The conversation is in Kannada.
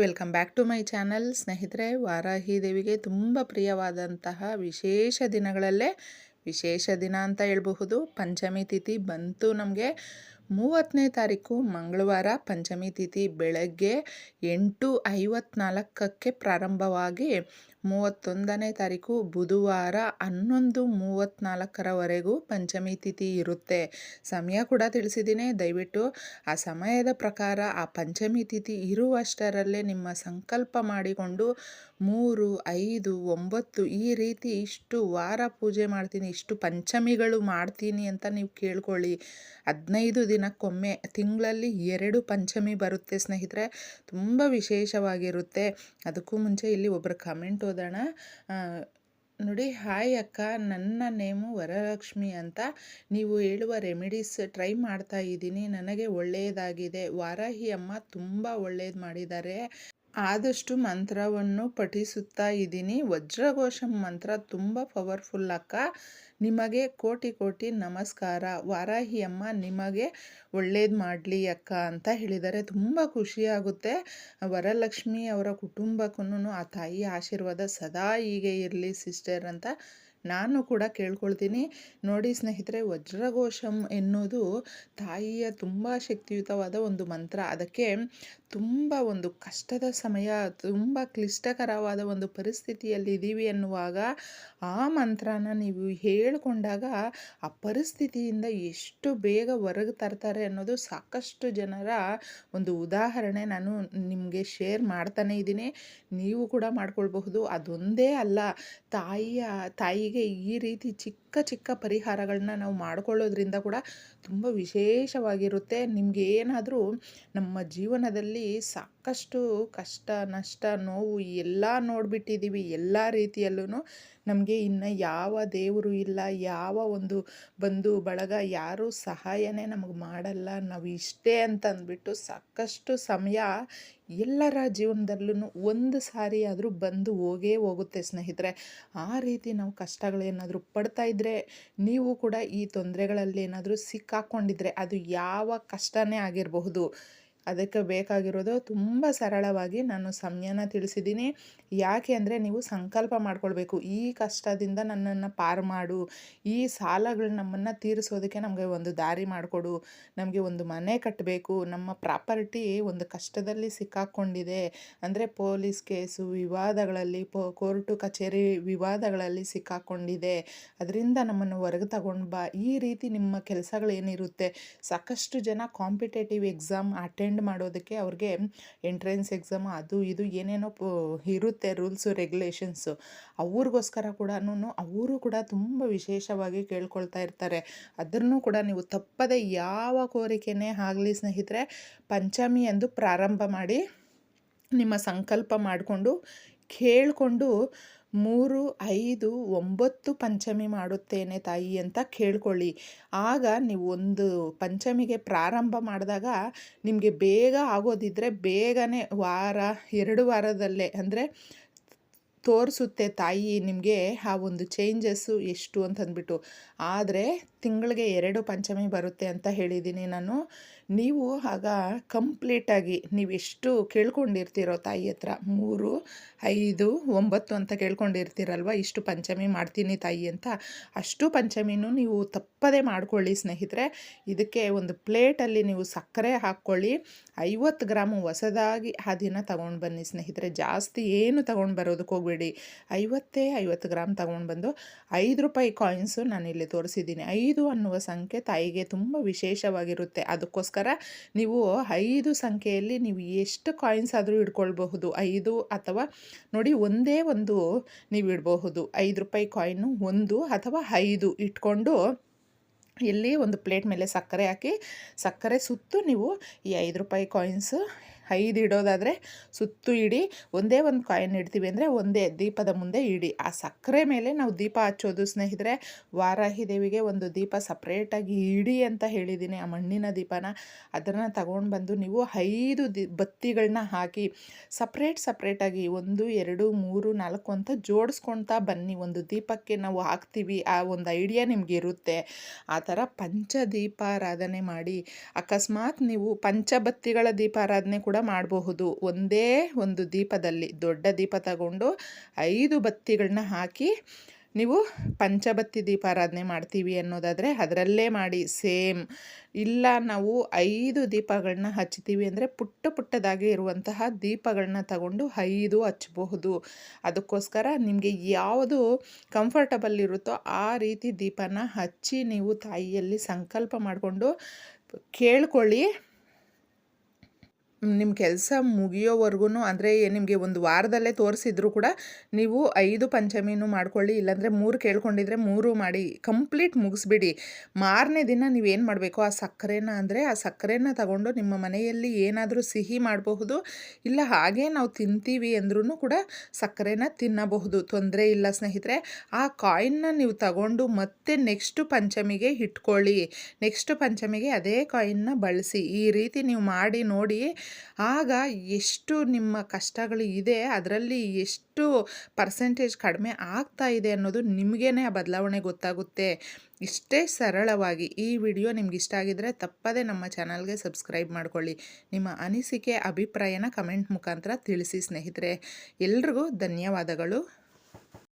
Welcome back to my channel. ಸ್ನೇಹಿತರೆ, ವಾರಾಹಿ ದೇವಿಗೆ ತುಂಬ ಪ್ರಿಯವಾದಂತಹ ವಿಶೇಷ ದಿನಗಳಲ್ಲೇ ವಿಶೇಷ ದಿನ ಅಂತ ಹೇಳ್ಬಹುದು. ಪಂಚಮಿ ತಿಥಿ ಬಂತು ನಮಗೆ. ಮೂವತ್ತನೇ ತಾರೀಕು ಮಂಗಳವಾರ ಪಂಚಮಿ ತಿಥಿ ಬೆಳಗ್ಗೆ ಎಂಟು ಐವತ್ನಾಲ್ಕಕ್ಕೆ ಪ್ರಾರಂಭವಾಗಿ ಮೂವತ್ತೊಂದನೇ ತಾರೀಕು ಬುಧವಾರ ಹನ್ನೊಂದು ಮೂವತ್ತ್ನಾಲ್ಕರವರೆಗೂ ಪಂಚಮಿ ತಿಥಿ ಇರುತ್ತೆ. ಸಮಯ ಕೂಡ ತಿಳಿಸಿದ್ದೀನಿ. ದಯವಿಟ್ಟು ಆ ಸಮಯದ ಪ್ರಕಾರ ಆ ಪಂಚಮಿ ತಿಥಿ ಇರುವಷ್ಟರಲ್ಲೇ ನಿಮ್ಮ ಸಂಕಲ್ಪ ಮಾಡಿಕೊಂಡು ಮೂರು ಐದು ಒಂಬತ್ತು ಈ ರೀತಿ ಇಷ್ಟು ವಾರ ಪೂಜೆ ಮಾಡ್ತೀನಿ, ಇಷ್ಟು ಪಂಚಮಿಗಳು ಮಾಡ್ತೀನಿ ಅಂತ ನೀವು ಕೇಳ್ಕೊಳ್ಳಿ. ಹದಿನೈದು ದಿನಕ್ಕೊಮ್ಮೆ ತಿಂಗಳಲ್ಲಿ ಎರಡು ಪಂಚಮಿ ಬರುತ್ತೆ ಸ್ನೇಹಿತರೆ. ತುಂಬ ವಿಶೇಷವಾಗಿರುತ್ತೆ. ಅದಕ್ಕೂ ಮುಂಚೆ ಇಲ್ಲಿ ಒಬ್ಬರು ಕಮೆಂಟ್ ಓದೋಣ. ನೋಡಿ ಹಾಯ್ ಅಕ್ಕ, ನನ್ನ ನೇಮು ವರಲಕ್ಷ್ಮಿ ಅಂತ. ನೀವು ಹೇಳುವ ರೆಮಿಡೀಸ್ ಟ್ರೈ ಮಾಡ್ತಾ ಇದ್ದೀನಿ. ನನಗೆ ಒಳ್ಳೆಯದಾಗಿದೆ ವಾರಾಹಿ ಅಮ್ಮ ತುಂಬ ಒಳ್ಳೆಯದು ಮಾಡಿದ್ದಾರೆ. ಆದಷ್ಟು ಮಂತ್ರವನ್ನು ಪಠಿಸುತ್ತಾ ಇದ್ದೀನಿ. ವಜ್ರಘೋಷಂ ಮಂತ್ರ ತುಂಬ ಪವರ್ಫುಲ್ ಅಕ್ಕ. ನಿಮಗೆ ಕೋಟಿ ಕೋಟಿ ನಮಸ್ಕಾರ. ವಾರಾಹಿ ಅಮ್ಮ ನಿಮಗೆ ಒಳ್ಳೇದು ಮಾಡಲಿ ಅಕ್ಕ ಅಂತ ಹೇಳಿದರೆ ತುಂಬ ಖುಷಿಯಾಗುತ್ತೆ ವರಲಕ್ಷ್ಮಿ ಅವರ ಕುಟುಂಬಕ್ಕೂ ಆ ತಾಯಿ ಆಶೀರ್ವಾದ ಸದಾ ಹೀಗೆ ಇರಲಿ ಸಿಸ್ಟರ್ ಅಂತ ನಾನು ಕೂಡ ಕೇಳ್ಕೊಳ್ತೀನಿ. ನೋಡಿ ಸ್ನೇಹಿತರೆ, ವಜ್ರಘೋಷಂ ಎನ್ನುವುದು ತಾಯಿಯ ತುಂಬ ಶಕ್ತಿಯುತವಾದ ಒಂದು ಮಂತ್ರ. ಅದಕ್ಕೆ ತುಂಬ ಒಂದು ಕಷ್ಟದ ಸಮಯ, ತುಂಬ ಕ್ಲಿಷ್ಟಕರವಾದ ಒಂದು ಪರಿಸ್ಥಿತಿಯಲ್ಲಿ ಇದ್ದೀವಿ ಎನ್ನುವಾಗ ಆ ಮಂತ್ರನ ನೀವು ಹೇಳಿಕೊಂಡಾಗ ಆ ಪರಿಸ್ಥಿತಿಯಿಂದ ಎಷ್ಟು ಬೇಗ ಹೊರಗೆ ತರ್ತಾರೆ ಅನ್ನೋದು ಸಾಕಷ್ಟು ಜನರ ಒಂದು ಉದಾಹರಣೆ ನಾನು ನಿಮಗೆ ಶೇರ್ ಮಾಡ್ತಾನೆ ಇದ್ದೀನಿ. ನೀವು ಕೂಡ ಮಾಡ್ಕೊಳ್ಬಹುದು. ಅದೊಂದೇ ಅಲ್ಲ, ತಾಯಿಯ, ತಾಯಿಗೆ ಈ ರೀತಿ ಚಿಕ್ಕ ಚಿಕ್ಕ ಚಿಕ್ಕ ಪರಿಹಾರಗಳನ್ನ ನಾವು ಮಾಡಿಕೊಳ್ಳೋದ್ರಿಂದ ಕೂಡ ತುಂಬ ವಿಶೇಷವಾಗಿರುತ್ತೆ. ನಿಮಗೆ ಏನಾದರೂ ನಮ್ಮ ಜೀವನದಲ್ಲಿ ಸಾಕಷ್ಟು ಕಷ್ಟ, ನಷ್ಟ, ನೋವು ಎಲ್ಲ ನೋಡಿಬಿಟ್ಟಿದ್ದೀವಿ. ಎಲ್ಲ ರೀತಿಯಲ್ಲೂ ನಮಗೆ ಇನ್ನು ಯಾವ ದೇವರು ಇಲ್ಲ, ಯಾವ ಒಂದು ಬಂಧು, ಬಳಗ ಯಾರೂ ಸಹಾಯನೇ ನಮಗೆ ಮಾಡಲ್ಲ. ನಾವು ಇಷ್ಟೇ ಅಂತಂದ್ಬಿಟ್ಟು ಸಾಕಷ್ಟು ಸಮಯ ಎಲ್ಲರ ಜೀವನದಲ್ಲೂ ಒಂದು ಸಾರಿ ಆದರೂ ಬಂದು ಹೋಗೇ ಹೋಗುತ್ತೆ ಸ್ನೇಹಿತರೆ. ಆ ರೀತಿ ನಾವು ಕಷ್ಟಗಳೇನಾದರೂ ಪಡ್ತಾ ಇದ್ದರೆ ನೀವು ಕೂಡ ಈ ತೊಂದರೆಗಳಲ್ಲಿ ಏನಾದರೂ ಸಿಕ್ಕಾಕ್ಕೊಂಡಿದ್ರೆ ಅದು ಯಾವ ಕಷ್ಟನೇ ಆಗಿರಬಹುದು. ಅದಕ್ಕೆ ಬೇಕಾಗಿರೋದು ತುಂಬ ಸರಳವಾಗಿ ನಾನು ಸಮಯನ ತಿಳಿಸಿದ್ದೀನಿ. ಯಾಕೆ ಅಂದರೆ ನೀವು ಸಂಕಲ್ಪ ಮಾಡ್ಕೊಳ್ಬೇಕು. ಈ ಕಷ್ಟದಿಂದ ನನ್ನನ್ನು ಪಾರು ಮಾಡು. ಈ ಸಾಲಗಳು ನಮ್ಮನ್ನು ತೀರಿಸೋದಕ್ಕೆ ನಮಗೆ ಒಂದು ದಾರಿ ಮಾಡಿಕೊಡು. ನಮಗೆ ಒಂದು ಮನೆ ಕಟ್ಟಬೇಕು. ನಮ್ಮ ಪ್ರಾಪರ್ಟಿ ಒಂದು ಕಷ್ಟದಲ್ಲಿ ಸಿಕ್ಕಾಕ್ಕೊಂಡಿದೆ ಅಂದರೆ ಪೊಲೀಸ್ ಕೇಸು, ವಿವಾದಗಳಲ್ಲಿ, ಪೋ, ಕೋರ್ಟು ಕಚೇರಿ ವಿವಾದಗಳಲ್ಲಿ ಸಿಕ್ಕಾಕ್ಕೊಂಡಿದೆ ಅದರಿಂದ ನಮ್ಮನ್ನು ಹೊರಗೆ ತಗೊಂಡು ಬಾ. ಈ ರೀತಿ ನಿಮ್ಮ ಕೆಲಸಗಳೇನಿರುತ್ತೆ? ಸಾಕಷ್ಟು ಜನ ಕಾಂಪಿಟೇಟಿವ್ ಎಕ್ಸಾಮ್ ಅಟೆಂಡ್ ಮಾಡೋದಕ್ಕೆ ಅವ್ರಿಗೆ ಎಂಟ್ರೆನ್ಸ್ ಎಕ್ಸಾಮ್ ಅದು ಇದು ಏನೇನೋ ಇರುತ್ತೆ ರೂಲ್ಸು ರೆಗ್ಯುಲೇಷನ್ಸು ಅವ್ರಿಗೋಸ್ಕರ ಕೂಡ ಅವರು ಕೂಡ ತುಂಬ ವಿಶೇಷವಾಗಿ ಕೇಳ್ಕೊಳ್ತಾ ಇರ್ತಾರೆ. ಅದನ್ನು ಕೂಡ ನೀವು ತಪ್ಪದೆ ಯಾವ ಕೋರಿಕೆನೇ ಆಗಲಿ ಸ್ನೇಹಿತರೆ, ಪಂಚಮಿ ಎಂದು ಪ್ರಾರಂಭ ಮಾಡಿ ನಿಮ್ಮ ಸಂಕಲ್ಪ ಮಾಡಿಕೊಂಡು ಕೇಳಿಕೊಂಡು ಮೂರು, ಐದು, ಒಂಬತ್ತು ಪಂಚಮಿ ಮಾಡುತ್ತೇನೆ ತಾಯಿ ಅಂತ ಕೇಳ್ಕೊಳ್ಳಿ. ಆಗ ನೀವು ಒಂದು ಪಂಚಮಿಗೆ ಪ್ರಾರಂಭ ಮಾಡಿದಾಗ ನಿಮಗೆ ಬೇಗ ಆಗೋದಿದ್ದರೆ ಬೇಗನೆ ವಾರ, ಎರಡು ವಾರದಲ್ಲೇ ಅಂದರೆ ತೋರಿಸುತ್ತೆ ತಾಯಿ ನಿಮಗೆ ಆ ಒಂದು ಚೇಂಜಸ್ಸು ಎಷ್ಟು ಅಂತಂದ್ಬಿಟ್ಟು. ಆದರೆ ತಿಂಗಳಿಗೆ ಎರಡು ಪಂಚಮಿ ಬರುತ್ತೆ ಅಂತ ಹೇಳಿದ್ದೀನಿ ನಾನು. ನೀವು ಆಗ ಕಂಪ್ಲೀಟಾಗಿ ನೀವೆಷ್ಟು ಕೇಳ್ಕೊಂಡಿರ್ತೀರೋ ತಾಯಿ ಹತ್ರ, ಮೂರು, ಐದು, ಒಂಬತ್ತು ಅಂತ ಕೇಳ್ಕೊಂಡಿರ್ತೀರಲ್ವ? ಇಷ್ಟು ಪಂಚಮಿ ಮಾಡ್ತೀನಿ ತಾಯಿ ಅಂತ. ಅಷ್ಟು ಪಂಚಮಿನೂ ನೀವು ತಪ್ಪದೇ ಮಾಡ್ಕೊಳ್ಳಿ ಸ್ನೇಹಿತರೆ. ಇದಕ್ಕೆ ಒಂದು ಪ್ಲೇಟಲ್ಲಿ ನೀವು ಸಕ್ಕರೆ ಹಾಕ್ಕೊಳ್ಳಿ. ಐವತ್ತು ಗ್ರಾಮು ಹೊಸದಾಗಿ ಆ ದಿನ ತೊಗೊಂಡು ಬನ್ನಿ ಸ್ನೇಹಿತರೆ. ಜಾಸ್ತಿ ಏನು ತೊಗೊಂಡು ಬರೋದಕ್ಕೆ ಹೋಗಬೇಡಿ. ಐವತ್ತೇ ಐವತ್ತು ಗ್ರಾಮ್ ತೊಗೊಂಡು ಬಂದು ಐದು ರೂಪಾಯಿ ಕಾಯಿನ್ಸು ನಾನಿಲ್ಲಿ ತೋರಿಸಿದ್ದೀನಿ. ಐದು ಅನ್ನುವ ಸಂಖ್ಯೆ ತಾಯಿಗೆ ತುಂಬ ವಿಶೇಷವಾಗಿರುತ್ತೆ. ಅದಕ್ಕೋಸ್ಕರ ನೀವು ಐದು ಸಂಖ್ಯೆಯಲ್ಲಿ ನೀವು ಎಷ್ಟು ಕಾಯಿನ್ಸ್ ಆದರೂ ಇಡ್ಕೊಳ್ಬಹುದು. ಐದು ಅಥವಾ ನೋಡಿ ಒಂದೇ ಒಂದು ನೀವು ಇಡಬಹುದು. ಐದು ರೂಪಾಯಿ ಕಾಯಿನು ಒಂದು ಅಥವಾ ಐದು ಇಟ್ಕೊಂಡು ಇಲ್ಲಿ ಒಂದು ಪ್ಲೇಟ್ ಮೇಲೆ ಸಕ್ಕರೆ ಹಾಕಿ, ಸಕ್ಕರೆ ಸುತ್ತು ನೀವು ಈ ಐದು ರೂಪಾಯಿ ಕಾಯಿನ್ಸ್ ಐದು ಇಡೋದಾದರೆ ಸುತ್ತು ಇಡಿ, ಒಂದೇ ಒಂದು ಕಾಯಿನ್ ಇಡ್ತೀವಿ ಅಂದರೆ ಒಂದೇ ದೀಪದ ಮುಂದೆ ಇಡಿ. ಆ ಸಕ್ಕರೆ ಮೇಲೆ ನಾವು ದೀಪ ಹಚ್ಚೋದು ಸ್ನೇಹಿತರೆ, ವಾರಾಹಿ ದೇವಿಗೆ ಒಂದು ದೀಪ ಸಪ್ರೇಟಾಗಿ ಇಡಿ ಅಂತ ಹೇಳಿದ್ದೀನಿ. ಆ ಮಣ್ಣಿನ ದೀಪನ ಅದನ್ನು ತಗೊಂಡು ಬಂದು ನೀವು ಐದು ದಿ ಬತ್ತಿಗಳನ್ನ ಹಾಕಿ ಸಪ್ರೇಟ್ ಸಪ್ರೇಟಾಗಿ ಒಂದು, ಎರಡು, ಮೂರು, ನಾಲ್ಕು ಅಂತ ಜೋಡಿಸ್ಕೊಳ್ತಾ ಬನ್ನಿ. ಒಂದು ದೀಪಕ್ಕೆ ನಾವು ಹಾಕ್ತೀವಿ. ಆ ಒಂದು ಐಡಿಯಾ ನಿಮಗೆ ಇರುತ್ತೆ. ಆ ಥರ ಪಂಚ ದೀಪಾರಾಧನೆ ಮಾಡಿ. ಅಕಸ್ಮಾತ್ ನೀವು ಪಂಚಬತ್ತಿಗಳ ದೀಪಾರಾಧನೆ ಕೂಡ ಮಾಡಬಹುದು. ಒಂದೇ ಒಂದು ದೀಪದಲ್ಲಿ, ದೊಡ್ಡ ದೀಪ ತಗೊಂಡು ಐದು ಬತ್ತಿಗಳನ್ನ ಹಾಕಿ ನೀವು ಪಂಚಬತ್ತಿ ದೀಪಾರಾಧನೆ ಮಾಡ್ತೀವಿ ಅನ್ನೋದಾದರೆ ಅದರಲ್ಲೇ ಮಾಡಿ, ಸೇಮ್. ಇಲ್ಲ, ನಾವು ಐದು ದೀಪಗಳನ್ನ ಹಚ್ತೀವಿ ಅಂದರೆ ಪುಟ್ಟ ಪುಟ್ಟದಾಗಿ ಇರುವಂತಹ ದೀಪಗಳನ್ನ ತಗೊಂಡು ಐದು ಹಚ್ಚಬಹುದು ಅದಕ್ಕೋಸ್ಕರ ನಿಮಗೆ ಯಾವುದು ಕಂಫರ್ಟಬಲ್ ಇರುತ್ತೋ ಆ ರೀತಿ ದೀಪನ ಹಚ್ಚಿ ನೀವು ತಾಯಿಯಲ್ಲಿ ಸಂಕಲ್ಪ ಮಾಡಿಕೊಂಡು ಕೇಳ್ಕೊಳ್ಳಿ. ನಿಮ್ಮ ಕೆಲಸ ಮುಗಿಯೋವರೆಗೂ ಅಂದರೆ ನಿಮಗೆ ಒಂದು ವಾರದಲ್ಲೇ ತೋರಿಸಿದ್ರು ಕೂಡ ನೀವು ಐದು ಪಂಚಮಿನೂ ಮಾಡ್ಕೊಳ್ಳಿ, ಇಲ್ಲಾಂದರೆ ಮೂರು ಕೇಳ್ಕೊಂಡಿದ್ರೆ ಮೂರು ಮಾಡಿ, ಕಂಪ್ಲೀಟ್ ಮುಗಿಸ್ಬಿಡಿ. ಮಾರನೇ ದಿನ ನೀವೇನು ಮಾಡಬೇಕು? ಆ ಸಕ್ಕರೆನ ಅಂದರೆ ಆ ಸಕ್ಕರೆನ ತಗೊಂಡು ನಿಮ್ಮ ಮನೆಯಲ್ಲಿ ಏನಾದರೂ ಸಿಹಿ ಮಾಡಬಹುದು, ಇಲ್ಲ ಹಾಗೆ ನಾವು ತಿಂತೀವಿ ಅಂದ್ರೂ ಕೂಡ ಸಕ್ಕರೆನ ತಿನ್ನಬಹುದು. ತೊಂದರೆ ಇಲ್ಲ ಸ್ನೇಹಿತರೆ, ಆ ಕಾಯಿನ್ನ ನೀವು ತಗೊಂಡು ಮತ್ತೆ ನೆಕ್ಸ್ಟು ಪಂಚಮಿಗೆ ಇಟ್ಕೊಳ್ಳಿ ನೆಕ್ಸ್ಟ್ ಪಂಚಮಿಗೆ ಅದೇ ಕಾಯಿನ್ನ ಬಳಸಿ. ಈ ರೀತಿ ನೀವು ಮಾಡಿ ನೋಡಿ ಆಗ ಎಷ್ಟು ನಿಮ್ಮ ಕಷ್ಟಗಳು ಇದೆ, ಅದರಲ್ಲಿ ಎಷ್ಟು ಪರ್ಸೆಂಟೇಜ್ ಕಡಿಮೆ ಆಗ್ತಾ ಇದೆ ಅನ್ನೋದು ನಿಮಗೇನೆ ಆ ಬದಲಾವಣೆ ಗೊತ್ತಾಗುತ್ತೆ. ಇಷ್ಟೇ ಸರಳವಾಗಿ ಈ ವಿಡಿಯೋ ನಿಮ್ಗೆ ಇಷ್ಟ ಆಗಿದ್ರೆ ತಪ್ಪದೇ ನಮ್ಮ ಚಾನಲ್ಗೆ ಸಬ್ಸ್ಕ್ರೈಬ್ ಮಾಡ್ಕೊಳ್ಳಿ. ನಿಮ್ಮ ಅನಿಸಿಕೆ, ಅಭಿಪ್ರಾಯನ ಕಮೆಂಟ್ ಮುಖಾಂತರ ತಿಳಿಸಿ ಸ್ನೇಹಿತರೆ. ಎಲ್ರಿಗೂ ಧನ್ಯವಾದಗಳು.